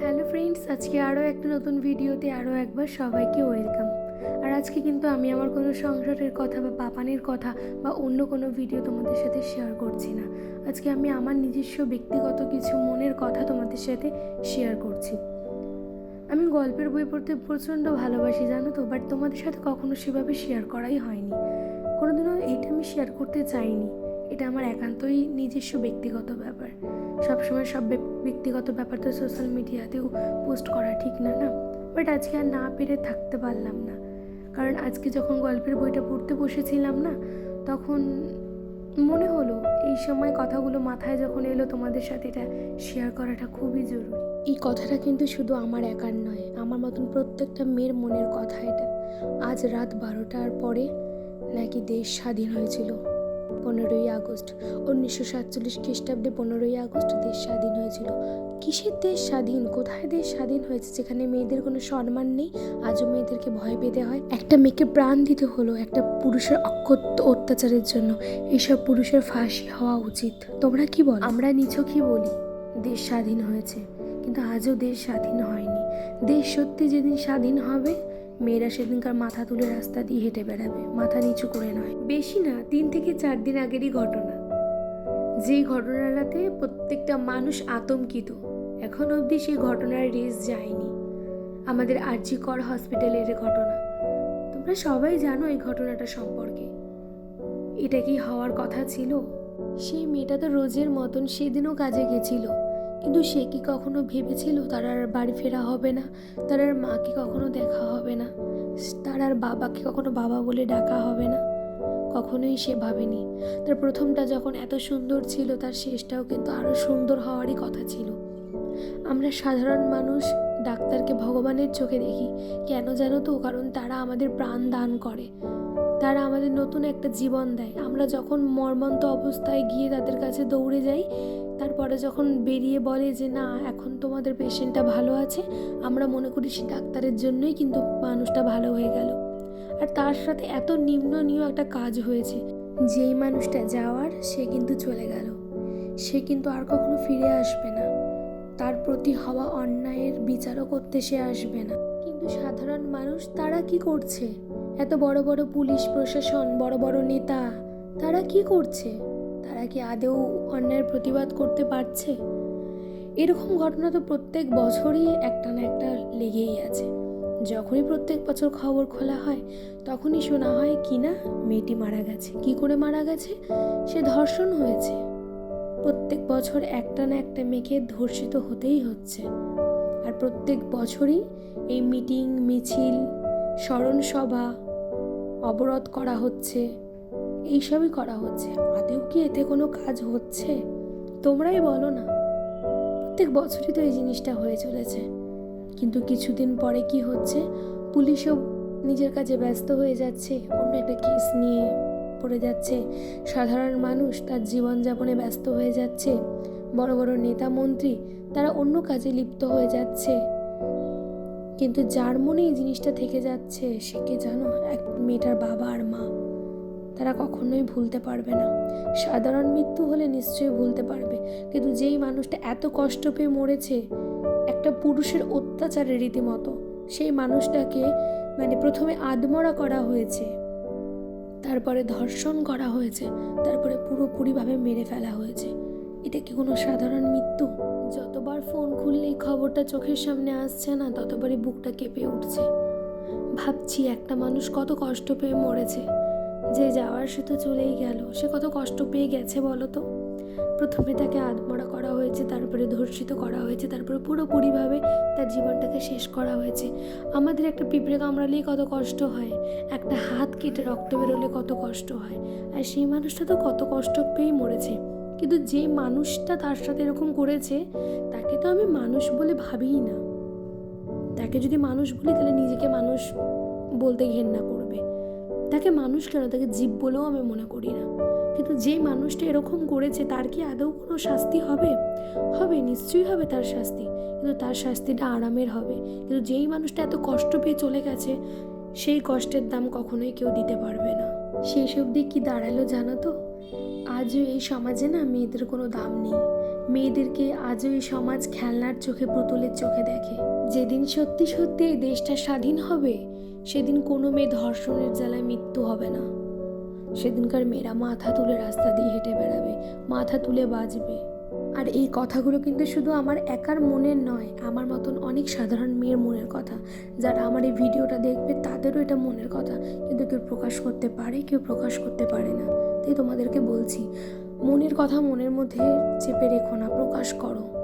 Hello friends, আজকে আরও একটা নতুন ভিডিওতে আরও একবার সবাইকে ওয়েলকাম। আর আজকে কিন্তু আমি আমার কোনো সংসারের কথা বা পাপানের কথা বা অন্য কোনো ভিডিও তোমাদের সাথে শেয়ার করছি না। আজকে আমি আমার নিজস্ব ব্যক্তিগত কিছু মনের কথা তোমাদের সাথে শেয়ার করছি। আমি গল্পের বই পড়তে প্রচণ্ড ভালোবাসি, জানো তো বাট তোমাদের সাথে কখনো সেভাবে শেয়ার করাই হয়নি। কোনোদিনও এইটা আমি শেয়ার করতে চাইনি। এটা আমার একান্তই নিজস্ব ব্যক্তিগত ব্যাপার। সবসময় সব ব্যক্তিগত ব্যাপার তো সোশ্যাল মিডিয়াতেও পোস্ট করা ঠিক না না? বাট আজকে আর না পেরে থাকতে পারলাম না। কারণ আজকে যখন গল্পের বইটা পড়তে বসেছিলাম, না? তখন মনে হলো এই সময় কথাগুলো মাথায় যখন এলো তোমাদের সাথে এটা শেয়ার করাটা খুবই জরুরি। এই কথাটা কিন্তু শুধু আমার একার নয়, আমার মতন প্রত্যেকটা মেয়ের মনের কথা এটা। আজ রাত বারোটার পরে নাকি দেশ স্বাধীন হয়েছিল। পনেরোই আগস্ট। উনিশশো সাতচল্লিশ খ্রিস্টাব্দে পনেরোই আগস্ট দেশ স্বাধীন হয়েছিল। কিসের দেশ স্বাধীন? কোথায় দেশ স্বাধীন হয়েছে? যেখানে মেয়েদের কোনো সম্মান নেই, আজও মেয়েদেরকে ভয় পেতে হয়। একটা মেয়েকে প্রাণ দিতে হলো একটা পুরুষের অকথ্য অত্যাচারের জন্য। এইসব পুরুষের ফাঁসি হওয়া উচিত। তোমরা কি বল? আমরা নিছকই বলি, দেশ স্বাধীন হয়েছে। কিন্তু আজও দেশ স্বাধীন হয়নি। দেশ সত্যি যেদিন স্বাধীন হবে মেয়েরা সেদিনকার মাথা তুলে রাস্তা দিয়ে হেঁটে বেড়াবে, মাথা নিচু করে নয়। বেশি না, তিন থেকে চার দিন আগেরই ঘটনা। যেই ঘটনাটাতে প্রত্যেকটা মানুষ আতঙ্কিত, এখন অবধি সেই ঘটনার রেস যায়নি। আমাদের আরজিকর হসপিটালের ঘটনা। তোমরা সবাই জানো এই ঘটনাটা সম্পর্কে। এটা কি হওয়ার কথা ছিল? সেই মেয়েটা তো রোজের মতন সেদিনও কাজে গেছিল। কিন্তু সে কি কখনো ভেবেছিল তার আর বাড়ি ফেরা হবে না? তার আর মাকে কখনো দেখা হবে না? তার আর বাবাকে কখনো বাবা বলে ডাকা হবে না? কখনোই সে ভাবেনি। তার প্রথমটা যখন এত সুন্দর ছিল, তার শেষটাও কিন্তু আরও সুন্দর হওয়ারই কথা ছিল। আমরা সাধারণ মানুষ, ডাক্তারকে ভগবানের চোখে দেখি। কেন জানো তো? কারণ তারা আমাদের প্রাণ দান করে। তারা আমাদের নতুন একটা জীবন দেয়। আমরা যখন মর্মন্ত অবস্থায় গিয়ে তাদের কাছে দৌড়ে যাই তারপরে যখন বেরিয়ে বলে যে, না, এখন তোমাদের পেশেন্টটা ভালো আছে, আমরা মনে করি সে ডাক্তারের জন্যই কিন্তু মানুষটা ভালো হয়ে গেল। আর তার সাথে এত নিম্ননীয় একটা কাজ হয়েছে, যেই মানুষটা যাওয়ার সে কিন্তু চলে গেল। সে কিন্তু আর কখনো ফিরে আসবে না। তার প্রতি হওয়া অন্যায়ের বিচারও করতে সে আসবে না। কিন্তু সাধারণ মানুষ তারা কি করছে? এত বড় বড় পুলিশ প্রশাসন, বড় বড় নেতা, তারা কি করছে? তারা কি আদেও অন্যায়ের প্রতিবাদ করতে পারছে? এরকম ঘটনা তো প্রত্যেক বছরই একটা না একটা লেগেই আছে। যখনই প্রত্যেক বছর খবর খোলা হয়, তখনই শোনা হয়, কি না, মেয়েটি মারা গেছে। কি করে মারা গেছে? সে ধর্ষণ হয়েছে। প্রত্যেক বছর একটা না একটা মেয়েকে ধর্ষিত হতেই হচ্ছে। আর প্রত্যেক বছরই এই মিটিং, মিছিল স্মরণ সভা অবরোধ করা হচ্ছে। এইসবই করা হচ্ছে। আদেও কি এতে কোনো কাজ হচ্ছে? তোমরাই বলো না। প্রত্যেক বছরই তো এই জিনিসটা হয়ে চলেছে। কিন্তু কিছুদিন পরে কি হচ্ছে? পুলিশও নিজের কাজে ব্যস্ত হয়ে যাচ্ছে। অন্য একটা কেস নিয়ে পড়ে যাচ্ছে। সাধারণ মানুষ তার জীবনযাপনে ব্যস্ত হয়ে যাচ্ছে। বড় বড় নেতা মন্ত্রী তারা অন্য কাজে লিপ্ত হয়ে যাচ্ছে। কিন্তু যার মনে এই জিনিসটা থেকে যাচ্ছে, সে কে জানো? এক মেয়েটার বাবা আর মা। তারা কখনোই ভুলতে পারবে না। সাধারণ মৃত্যু হলে নিশ্চয়ই ভুলতে পারবে। কিন্তু যেই মানুষটা এত কষ্ট পেয়ে মরেছে, একটা পুরুষের অত্যাচারের রীতিমতো, সেই মানুষটাকে মানে প্রথমে আদমরা করা হয়েছে, তারপরে ধর্ষণ করা হয়েছে, তারপরে পুরোপুরিভাবে মেরে ফেলা হয়েছে। এটা কি কোনো সাধারণ মৃত্যু? যতবার ফোন খুললেই খবরটা চোখের সামনে আসছে না, ততবারই বুকটা কেঁপে উঠছে। ভাবছি একটা মানুষ কত কষ্ট পেয়ে মরেছে। যে যাওয়ার সে তো চলেই গেল। সে কত কষ্ট পেয়ে গেছে বলো তো? প্রথমে তাকে আধমরা করা হয়েছে তারপরে ধর্ষিত করা হয়েছে তারপরে পুরোপুরিভাবে তার জীবনটাকে শেষ করা হয়েছে। আমাদের একটা পিঁপড়ে কামড়ালেই কত কষ্ট হয়, একটা হাত কেটে রক্ত বেরোলে কত কষ্ট হয়। আর সেই মানুষটা তো কত কষ্ট পেয়েই মরেছে। কিন্তু যে মানুষটা তার সাথে এরকম করেছে, তাকে তো আমি মানুষ বলে ভাবিই না। তাকে যদি মানুষ বলি, তাহলে নিজেকে মানুষ বলতে ঘেন্না করবে তাকে মানুষ কেন? তাকে জীব বলেও আমি মনে করি না। কিন্তু যে মানুষটা এরকম করেছে, তার কি আদৌ কোনো শাস্তি হবে? হবে, নিশ্চয়ই হবে তার শাস্তি। কিন্তু তার শাস্তিটা আরামের হবে। কিন্তু যেই মানুষটা এত কষ্ট পেয়ে চলে গেছে, সেই কষ্টের দাম কখনোই কেউ দিতে পারবে না। শেষ অবধি কি দাঁড়াল জানো তো? আজও এই সমাজে না মেয়েদের কোনো দাম নেই। মেয়েদেরকে আজও এই সমাজ খেলনার চোখে, পুতুলের চোখে দেখে। যেদিন সত্যি সত্যি এই দেশটা স্বাধীন হবে, সেদিন কোনো মেয়ে ধর্ষণের জ্বালায় মৃত্যু হবে না। সেদিনকার মেয়েরা মাথা তুলে রাস্তা দিয়ে হেঁটে বেড়াবে, মাথা তুলে বাজবে আর এই কথাগুলো কিন্তু শুধু আমার একার মনের নয়, আমার মতন অনেক সাধারণ মেয়ের মনের কথা। যারা আমার এই ভিডিওটা দেখবে তাদেরও এটা মনের কথা। কিন্তু কেউ প্রকাশ করতে পারে, কেউ প্রকাশ করতে পারে না। তাই তোমাদেরকে বলছি, মনের কথা মনের মধ্যে চেপে রেখো না, প্রকাশ করো।